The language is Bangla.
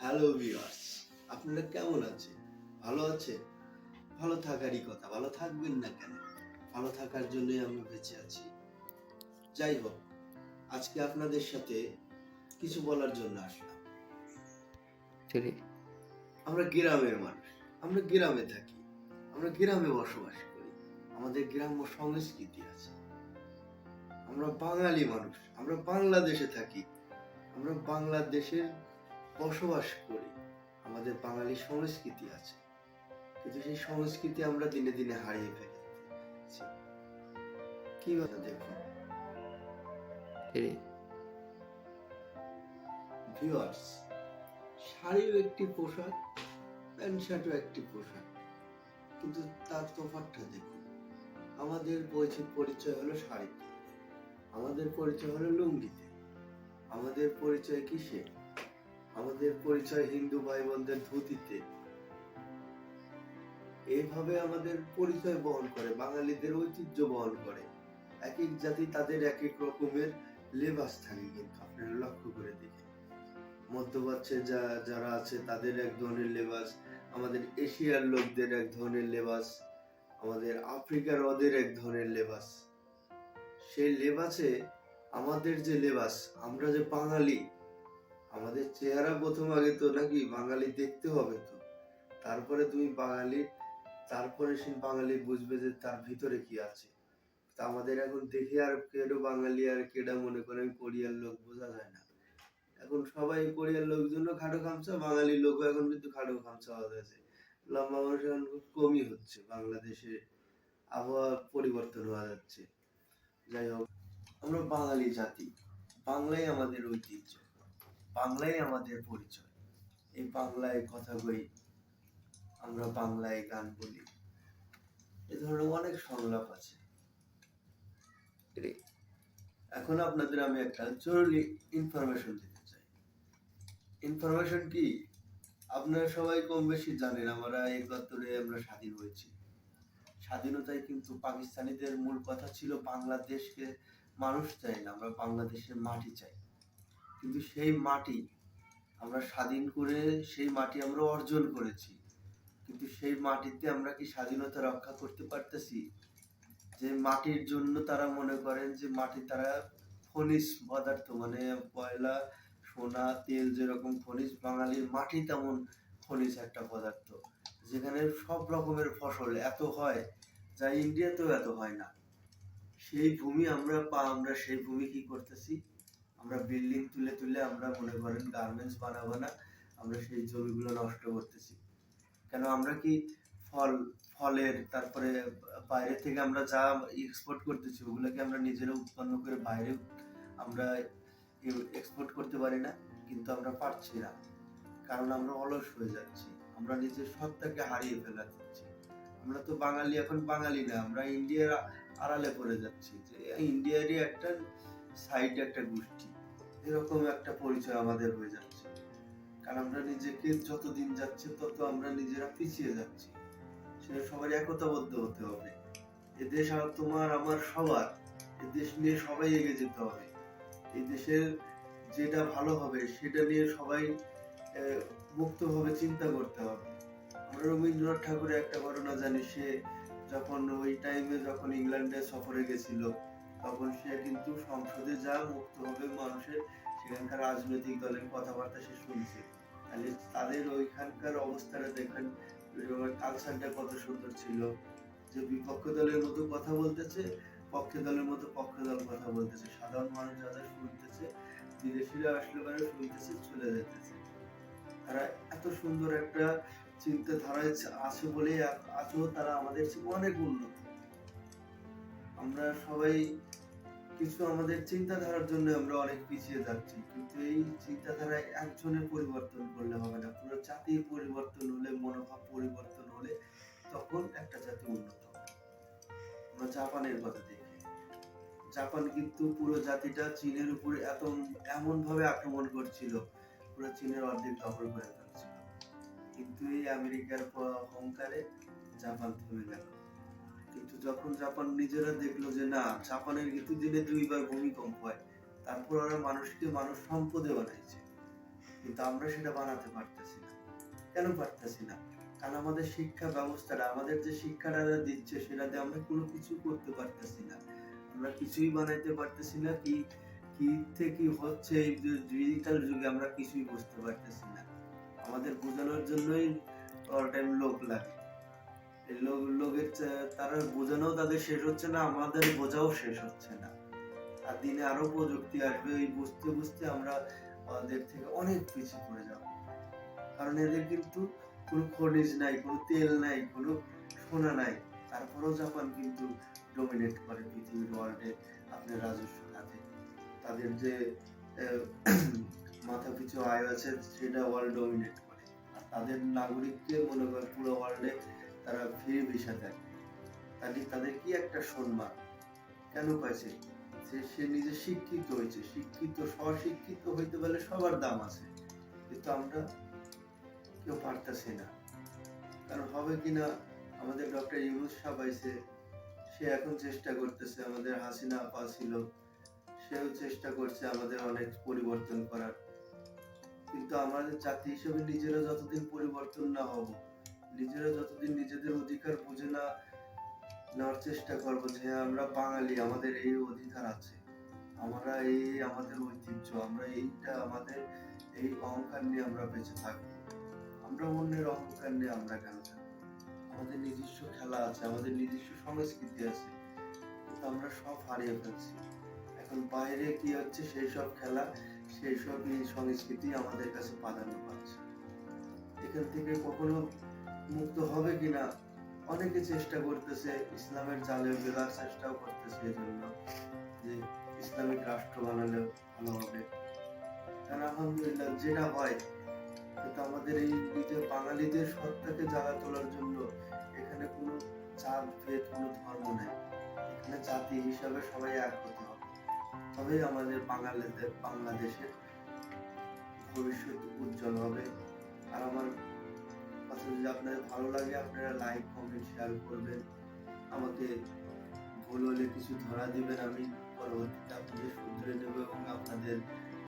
হ্যালো ভিউয়ার্স আপনারা কেমন আছেন? ভালো আছে ভালো থাকারই কথা ভালো থাকবেন না কেন? ভালো থাকার জন্যই আমরা বেঁচে আছি। যাই হোক আজকে আপনাদের সাথে কিছু বলার জন্য আসলাম। আমরা গ্রামের মানুষ আমরা গ্রামে থাকি আমরা গ্রামে বসবাস করি আমাদের গ্রাম্য সংস্কৃতি আছে। আমরা বাঙালি মানুষ আমরা বাংলাদেশে থাকি আমরা বাংলাদেশের বসবাস করি। আমাদের বাঙালি সংস্কৃতি আছে। কিন্তু সেই সংস্কৃতি আমরা দিনে দিনে হারিয়ে ফেলেছি। কি কথা দেখুন? ভিউয়ার্স শাড়িও একটি পোশাক প্যান্ট শার্টও একটি পোশাক। কিন্তু তার তফাৎটা দেখুন। আমাদের পরিচয় পরিচয় হলো শাড়িতে। আমাদের পরিচয় হলো লুঙ্গিতে। আমাদের পরিচয় কিসে আমাদের পরিচয় হিন্দু ভাই বোনদের ধুতিতে। এইভাবে আমাদের পরিচয় বহন করে, বাঙালিদের ঐতিহ্য বহন করে। এক এক জাতি তাদের এক এক রকমের লেবাস থাকে কিন্তু, আপনারা লক্ষ্য করে দেখেন। মধ্যপ্রাচ্যে যা, যারা আছে তাদের এক ধরনের লেবাস, আমাদের এশিয়ার লোকদের এক ধরনের লেবাস, আমাদের আফ্রিকার ওদের এক ধরনের লেবাস। সেই লেবাসে আমাদের যে লেবাস, আমরা যে বাঙালি আমাদের চেহারা প্রথম আগে তো নাকি বাঙালি দেখতে হবে তো। তারপরে তুমি বাঙালি, তারপরে সে বাঙালি বুঝবে যে তার ভিতরে কি আছে। তা আমাদের এখন দেখে আর কেডো বাঙালি আর কেডা মনে করেন কোরিয়ার লোক বোঝা যায় না। এখন সবাই কোরিয়ার লোকজন খাটো খামচা, বাঙালি লোকও এখন কিন্তু খাটো খামচা হয়ে গেছে। লম্বা মানুষ এখন খুব কমই হচ্ছে, বাংলাদেশে আবহাওয়া পরিবর্তন হওয়া যাচ্ছে। যাই হোক, আমরা বাঙালি জাতি, বাংলাই আমাদের ঐতিহ্য। বাংলাই আমাদের পরিচয়। এই বাংলায় কথা বলি, আমরা বাংলায় গান বলি। এ ধরনের অনেক সংলাপ আছে। এখন আপনাদের আমি একটা জরুরি ইনফরমেশন দিতে চাই। ইনফরমেশন কি? আপনারা সবাই কম বেশি জানেন, আমরা একাত্তরে আমরা স্বাধীন হয়েছি। স্বাধীনতায় কিন্তু পাকিস্তানিদের মূল কথা ছিল, বাংলাদেশকে মানুষ চাই না, আমরা বাংলাদেশের মাটি চাই। কিন্তু সেই মাটি আমরা স্বাধীন করে, সেই মাটি আমরা অর্জন করেছি। কিন্তু সেই মাটিতে আমরা কি স্বাধীনতা রক্ষা করতে পারতেছি? যে মাটির জন্য তারা মনে করেন যে মাটি তারা খনিজ পদার্থ মানে কয়লা, সোনা, তেল যেরকম খনিজ, বাঙালির মাটি তেমন খনিজ একটা পদার্থ। যেখানে সব রকমের ফসল এত হয় যা ইন্ডিয়াতেও এত হয় না। সেই ভূমি আমরা পা, আমরা সেই ভূমি কি করতেছি? আমরা বিল্ডিং তুলে তুলে আমরা মনে করেন গার্মেন্টস বানাবো না, আমরা সেই জমিগুলো নষ্ট করতেছি। কেন আমরা কি ফল, ফলের তারপরে বাইরে থেকে আমরা যা এক্সপোর্ট করতেছি, ওগুলোকে আমরা নিজেরা উৎপন্ন করে বাইরে আমরা এক্সপোর্ট করতে পারি না, কিন্তু আমরা পারছি না। কারণ আমরা অলস হয়ে যাচ্ছি, আমরা নিজের সত্তাকে হারিয়ে ফেলাচ্ছি আমরা তো বাঙালি, এখন বাঙালি না, আমরা ইন্ডিয়ার আড়ালে পড়ে যাচ্ছি। যে ইন্ডিয়ারই একটা সাইড একটা গোষ্ঠী। এরকম একটা পরিচয় আমাদের হয়ে যাচ্ছে। কারণ আমরা নিজেকে যত দিন যাচ্ছে, তত আমরা নিজেরা পিছিয়ে যাচ্ছি। সেটা সবার একতাবদ্ধ হতে হবে। এ দেশ আর তোমার, আমার, সবার, এ দেশ নিয়ে সবাই এগিয়ে যেতে হবে। এই দেশের যেটা ভালো হবে, সেটা নিয়ে সবাই মুক্তভাবে চিন্তা করতে হবে। আমরা রবীন্দ্রনাথ ঠাকুরের একটা ঘটনা জানি, সে যখন ওই টাইমে যখন ইংল্যান্ডে সফরে গেছিল তখন সে কিন্তু সংসদে যা মুক্তভাবে মানুষের, সেখানকার রাজনৈতিক দলের কথাবার্তা সে শুনছে। তাহলে তাদের ওইখানকার অবস্থাটা দেখেন কালচারটা কত সুন্দর ছিল। যে বিপক্ষ দলের মতো কথা বলতেছে, পক্ষে দলের মতো পক্ষ দল কথা বলতেছে। সাধারণ মানুষ যাদের শুনতেছে, বিদেশিরা আসলে পরে শুনতেছে, চলে যেতেছে তারা এত সুন্দর একটা চিন্তাধারায় আছে বলে আজও তারা আমাদের অনেক উন্নত। আমরা সবাই কিছু আমাদের চিন্তাধারার জন্য আমরা অনেক পিছিয়ে যাচ্ছি, কিন্তু এই চিন্তাধারায় একজনের পরিবর্তন করলে হবে না। পুরো জাতির পরিবর্তন হলে, মনোভাব পরিবর্তন হলে তখন একটা জাতি উন্নত আমরা জাপানের কথা দেখি। জাপান কিন্তু পুরো জাতিটা চীনের উপরে এত এমন ভাবে আক্রমণ করছিল, পুরো চীনের অর্ধেক দখল করে ফেলছিল। কিন্তু এই আমেরিকার অহংকারে জাপান থেমে গেল। কিন্তু যখন জাপান নিজেরা দেখল যে না, জাপানের দিনে দুইবার ভূমিকম্প হয়, তারপর ওরা মানুষকে মানুষ সম্পদে বানাইছে। কিন্তু আমরা সেটা বানাতে পারতেছি না। কেন পারতেছি না? কারণ আমাদের শিক্ষা ব্যবস্থাটা, আমাদের যে শিক্ষাটা দিচ্ছে সেটাতে আমরা কোনো কিছু করতে পারতেছি না। আমরা কিছুই বানাইতে পারতেছি না, কি কি থেকে হচ্ছে এই ডিজিটাল যুগে আমরা কিছুই বুঝতে পারতেছি না। আমাদের বোঝানোর জন্যই অল টাইম লোক লাগে। লোকের তারা বোঝানো তাদের শেষ হচ্ছে না, আমাদের বোঝাও শেষ হচ্ছে না। আর দিনে আরও প্রযুক্তি আসবে বুঝতে বুঝতে আমরা আমাদের থেকে অনেক যাব। কারণ এদের কিন্তু কোনো খনিজ নাই, কোনো তেল নাই, কোনো সোনা নাই। তারপরেও জাপান কিন্তু ডমিনেট করে পৃথিবীর ওয়ার্ল্ডে আপনার রাজস্ব খাতে। তাদের যে মাথা পিছু আয় আছে, সেটা ওয়ার্ল্ড ডমিনেট করে। আর তাদের নাগরিককে মনে করে পুরো ওয়ার্ল্ডে তারা ভিসা দেয় তাহলে তাদের কি একটা সম্মান? কেন পাইছে? সে সে নিজে শিক্ষিত হয়েছে। শিক্ষিত, স্বশিক্ষিত হইতে পারলে সবার দাম আছে। কিন্তু আমরা কেউ পারতেছি না। কারণ হবে কিনা আমাদের ডক্টর ইউনুস সাহেব আইছে, সে এখন চেষ্টা করতেছে আমাদের হাসিনা আপা ছিল, সেও চেষ্টা করছে আমাদের অনেক পরিবর্তন করার। কিন্তু আমাদের জাতি হিসেবে নিজেরা যতদিন পরিবর্তন না হব নিজেরা যতদিন নিজেদের অধিকার বুঝে না, নেওয়ার চেষ্টা করব যে আমরা বাঙালি, আমাদের এই অধিকার আছে। আমরা এই আমাদের ঐতিহ্য, আমরা এইটা আমাদের এই অহংকার নিয়ে আমরা বেঁচে থাকব আমরা অন্যের অহংকার নিয়ে আমরা কেন আমাদের নিজস্ব খেলা আছে, আমাদের নিজস্ব সংস্কৃতি আছে। কিন্তু আমরা সব হারিয়ে ফেলছি। এখন বাইরে কি হচ্ছে, সেই সব খেলা, সেই সব সংস্কৃতি আমাদের কাছে প্রাধান্য পাচ্ছে। এখান থেকে কখনো মুক্ত হবে কিনা? অনেকে চেষ্টা করতেছে ইসলামের জালে বেলার চেষ্টাও করতেছে এই জন্য যে ইসলামিক রাষ্ট্র বানালে ভালো হবে। কারণ আলহামদুলিল্লাহ যেটা হয়, কিন্তু আমাদের এই নিজের বাঙালিদের সত্তাকে জাগা তোলার জন্য এখানে কোনো চাপ ভেদ, কোনো ধর্ম নেই। এখানে জাতি হিসাবে সবাই এক হতে হবে তবেই আমাদের বাঙালিদের, বাংলাদেশের ভবিষ্যৎ উজ্জ্বল হবে। আর আমার কথা যদি আপনাদের ভালো লাগে, আপনারা লাইক কমেন্ট শেয়ার করবেন। আমাকে ভুল হলে কিছু ধরা দিবেন, আমি পরবর্তীতে আপনাদের শুধরে নেব এবং আপনাদের